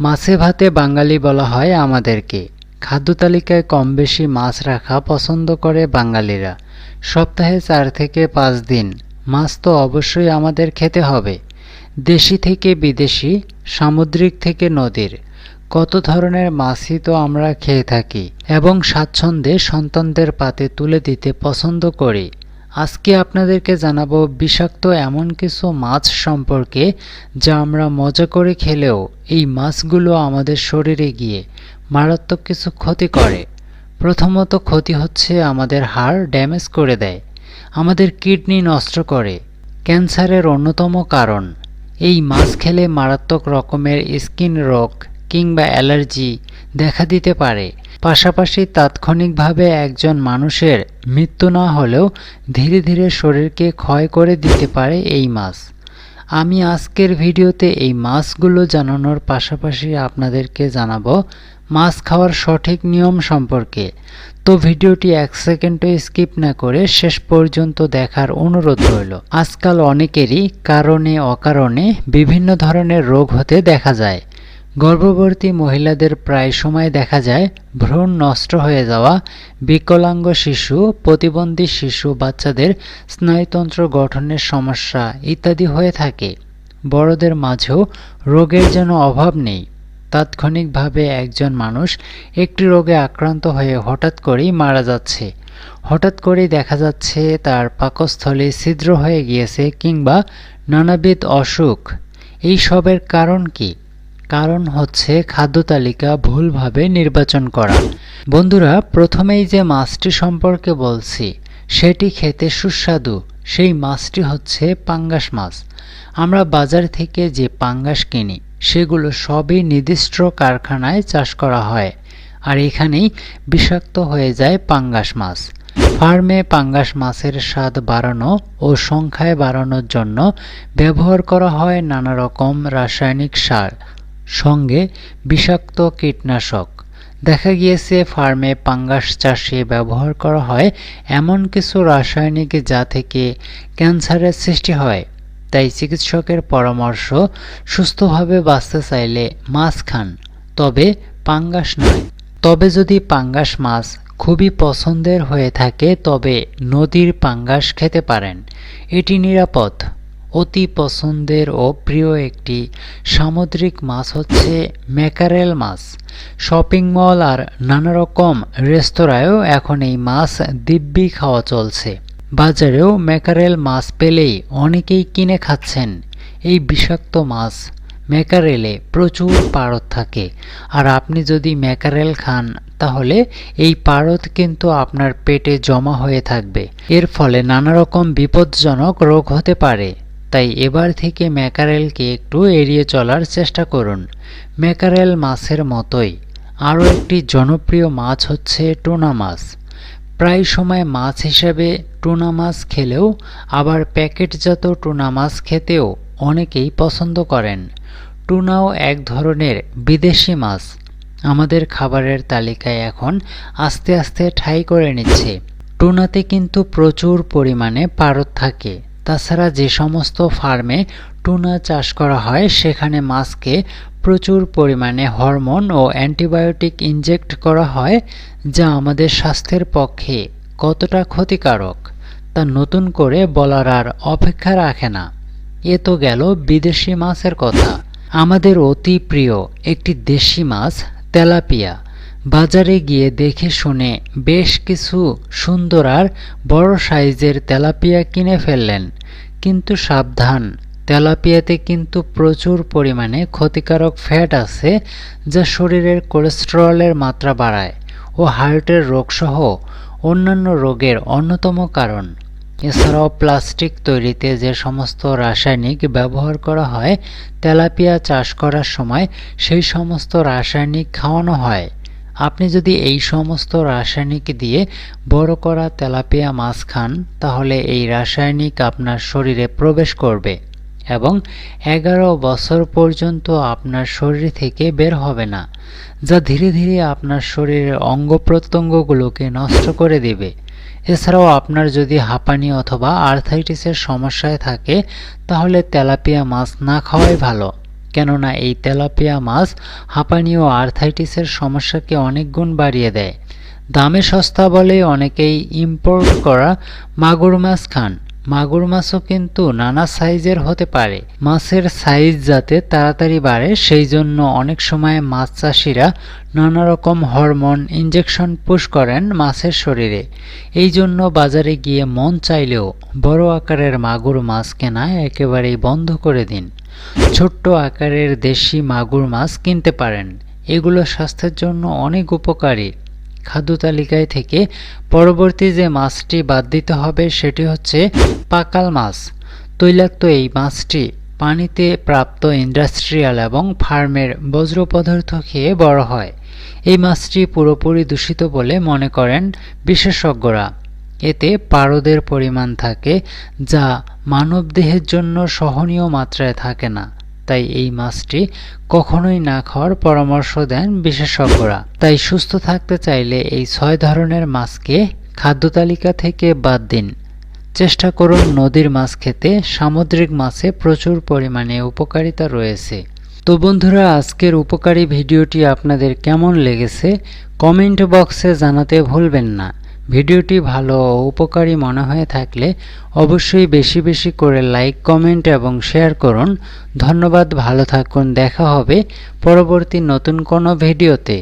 মাছে ভাতে বাঙালি বলা হয় আমাদেরকে। খাদ্য তালিকায় কম বেশি মাছ রাখা পছন্দ করে বাঙালিরা। সপ্তাহে চার থেকে পাঁচ দিন মাছ তো অবশ্যই আমাদের খেতে হবে। দেশি থেকে বিদেশি, সামুদ্রিক থেকে নদীর। কত ধরনের মাছই তো আমরা খেয়ে থাকি এবং স্বাচ্ছন্দ্যে সন্তানদের পাতে তুলে দিতে পছন্দ করি। আজকে আপনাদেরকে জানাব বিষাক্ত এমন কিছু মাছ সম্পর্কে যা আমরা মজা করে খেলেও এই মাছগুলো আমাদের শরীরে গিয়ে মারাত্মক কিছু ক্ষতি করে। প্রথমত ক্ষতি হচ্ছে আমাদের হাড় ড্যামেজ করে দেয়, আমাদের কিডনি নষ্ট করে। ক্যান্সারের অন্যতম কারণ, এই মাছ খেলে মারাত্মক রকমের স্কিন রোগ কিংবা অ্যালার্জি দেখা দিতে পারে। পাশাপাশি তাৎক্ষণিকভাবে একজন মানুষের মৃত্যু না হলেও ধীরে ধীরে শরীরকে ক্ষয় করে দিতে পারে এই মাছ। আমি আজকের ভিডিওতে এই মাছগুলো জানানোর পাশাপাশি আপনাদেরকে জানাব মাছ খাওয়ার সঠিক নিয়ম সম্পর্কে। তো ভিডিওটি এক সেকেন্ডও স্কিপ না করে শেষ পর্যন্ত দেখার অনুরোধ রইল। আজকাল অনেকেরই কারণে অকারণে বিভিন্ন ধরনের রোগ হতে দেখা যায়। গর্ভবতী মহিলাদের প্রায় সময় দেখা যায় ভ্রূণ নষ্ট হয়ে যাওয়া বিকলাঙ্গ শিশু, প্রতিবন্ধী শিশু, বাচ্চাদের স্নায়ুতন্ত্র গঠনের সমস্যা ইত্যাদি হয়ে থাকে। বড়দের মাঝেও রোগের যেন অভাব নেই। তাৎক্ষণিকভাবে একজন মানুষ একটি রোগে আক্রান্ত হয়ে হঠাৎ করেই মারা যাচ্ছে। হঠাৎ করেই দেখা যাচ্ছে তার পাকস্থলে ছিদ্র হয়ে গিয়েছে কিংবা নানাবিধ অসুখ। এই সবের কারণ কি? কারণ হচ্ছে খাদ্য তালিকা ভুলভাবে নির্বাচন করা। বন্ধুরা, প্রথমেই যে মাছটি সম্পর্কে বলছি, সেটি খেতে সুস্বাদু। সেই মাছটি হচ্ছে পাঙ্গাস মাছ। আমরা বাজার থেকে যে পাঙ্গাস কিনি, সেগুলো সবই নির্দিষ্ট কারখানায় চাষ করা হয়। আর এখানেই বিষাক্ত হয়ে যায় পাঙ্গাস মাছ। ফার্মে পাঙ্গাস মাছের স্বাদ বাড়ানো ও সংখ্যায় বাড়ানোর জন্য ব্যবহার করা হয় নানা রকম রাসায়নিক সার। সঙ্গে বিষাক্ত কীটনাশক। দেখা গিয়েছে ফার্মে পাঙ্গাস চাষে ব্যবহার করা হয় এমন কিছু রাসায়নিক যা থেকে ক্যান্সারের সৃষ্টি হয়। তাই চিকিৎসকের পরামর্শ, সুস্থভাবে বাঁচতে চাইলে মাছ খান, তবে পাঙ্গাস নয়। তবে যদি পাঙ্গাস মাছ খুবই পছন্দের হয়ে থাকে, তবে নদীর পাঙ্গাস খেতে পারেন। এটি নিরাপদ। অতি পছন্দের ও প্রিয় একটি সামুদ্রিক মাছ হচ্ছে ম্যাকারেল মাছ। শপিং মল আর নানা রকম রেস্তোরাঁয়ও এখন এই মাছ দিব্যি খাওয়া চলছে। বাজারেও ম্যাকারেল মাছ পেলেই অনেকেই কিনে খাচ্ছেন। এই বিষাক্ত মাছ ম্যাকারেলে প্রচুর পারদ থাকে। আর আপনি যদি ম্যাকারেল খান, তাহলে এই পারদ কিন্তু আপনার পেটে জমা হয়ে থাকবে। এর ফলে নানা রকম বিপজ্জনক রোগ হতে পারে। তাই এবার থেকে ম্যাকারেলকে একটু এড়িয়ে চলার চেষ্টা করুন। ম্যাকারেল মাছের মতোই। আরও একটি জনপ্রিয় মাছ হচ্ছে টুনা মাছ। প্রায় সময় মাছ হিসেবে টুনা মাছ খেলেও, আবার প্যাকেটজাত টুনা মাছ খেতেও অনেকেই পছন্দ করেন। টুনাও এক ধরনের বিদেশি মাছ। আমাদের খাবারের তালিকায় এখন আস্তে আস্তে ঠাঁই করে নিচ্ছে। টুনাতে কিন্তু প্রচুর পরিমাণে পারদ থাকে। তাছাড়া যে সমস্ত ফার্মে টুনা চাষ করা হয়, সেখানে মাছকে প্রচুর পরিমাণে হরমোন ও অ্যান্টিবায়োটিক ইনজেক্ট করা হয়, যা আমাদের স্বাস্থ্যের পক্ষে কতটা ক্ষতিকারক তা নতুন করে বলার আর অপেক্ষা রাখে না। এ তো গেল বিদেশি মাছের কথা। আমাদের অতি প্রিয় একটি দেশি মাছ তেলাপিয়া। বাজারে গিয়ে দেখে শুনে বেশ কিছু সুন্দর আর বড় সাইজের তেলাপিয়া কিনে ফেললেন। কিন্তু সাবধান, তেলাপিয়াতে কিন্তু প্রচুর পরিমাণে ক্ষতিকারক ফ্যাট আছে যা শরীরের কোলেস্টেরলের মাত্রা বাড়ায় ও হার্টের রোগসহ অন্যান্য রোগের অন্যতম কারণ। এছাড়াও প্লাস্টিক তৈরিতে যে সমস্ত রাসায়নিক ব্যবহার করা হয়, তেলাপিয়া চাষ করার সময় সেই সমস্ত রাসায়নিক খাওয়ানো হয়। আপনি যদি এই সমস্ত রাসায়নিক দিয়ে বড় করা তেলাপিয়া মাছ খান, তাহলে এই রাসায়নিক আপনার শরীরে প্রবেশ করবে এবং এগারো বছর পর্যন্ত আপনার শরীর থেকে বের হবে না, যা ধীরে ধীরে আপনার শরীরের অঙ্গ প্রত্যঙ্গগুলোকে নষ্ট করে দেবে। এছাড়াও আপনার যদি হাঁপানি অথবা আর্থাইটিসের সমস্যায় থাকে, তাহলে তেলাপিয়া মাছ না খাওয়াই ভালো। কেননা এই তেলাপিয়া মাছ হাঁপানি ও আর্থাইটিসের সমস্যাকে অনেক গুণ বাড়িয়ে দেয়। দামে সস্তা বলে অনেকেই ইম্পোর্ট করা মাগুর মাছ খান। মাগুর মাছও কিন্তু নানা সাইজের হতে পারে। মাছের সাইজ যাতে তাড়াতাড়ি বাড়ে, সেই জন্য অনেক সময় মাছ চাষিরা নানা রকম হরমোন ইঞ্জেকশন পুশ করেন মাছের শরীরে। এই জন্য বাজারে গিয়ে মন চাইলেও বড় আকারের মাগুর মাছ কেনা একেবারেই বন্ধ করে দিন। ছোট্ট আকারের দেশি মাগুর মাছ কিনতে পারেন। এগুলো স্বাস্থ্যের জন্য অনেক উপকারী। খাদ্য তালিকায় থেকে পরবর্তী যে মাছটি বাদ দিতে হবে সেটি হচ্ছে পাকাল মাছ। তৈলাক্ত এই মাছটি পানিতে প্রাপ্ত ইন্ডাস্ট্রিয়াল এবং ফার্মের বজ্র পদার্থ খেয়ে বড় হয়। এই মাছটি পুরোপুরি দূষিত বলে মনে করেন বিশেষজ্ঞরা। এতে পারদের পরিমাণ থাকে, যা মানবদেহের জন্য সহনীয় মাত্রায় থাকে না। তাই এই মাছটি কখনোই না খাওয়ার পরামর্শ দেন বিশেষজ্ঞরা। তাই সুস্থ থাকতে চাইলে এই ছয় ধরনের মাছকে খাদ্য তালিকা থেকে বাদ দিন। চেষ্টা করুন নদীর মাছ খেতে, সামুদ্রিক মাছে প্রচুর পরিমাণে উপকারিতা রয়েছে। তো বন্ধুরা, আজকের উপকারী ভিডিওটি আপনাদের কেমন লেগেছে? কমেন্ট বক্সে জানাতে ভুলবেন না। ভিডিওটি ভালো ও উপকারী মনে হয়ে থাকলে অবশ্যই বেশি বেশি করে লাইক, কমেন্ট এবং শেয়ার করুন। ধন্যবাদ, ভালো থাকুন, দেখা হবে পরবর্তী নতুন কোনো ভিডিওতে।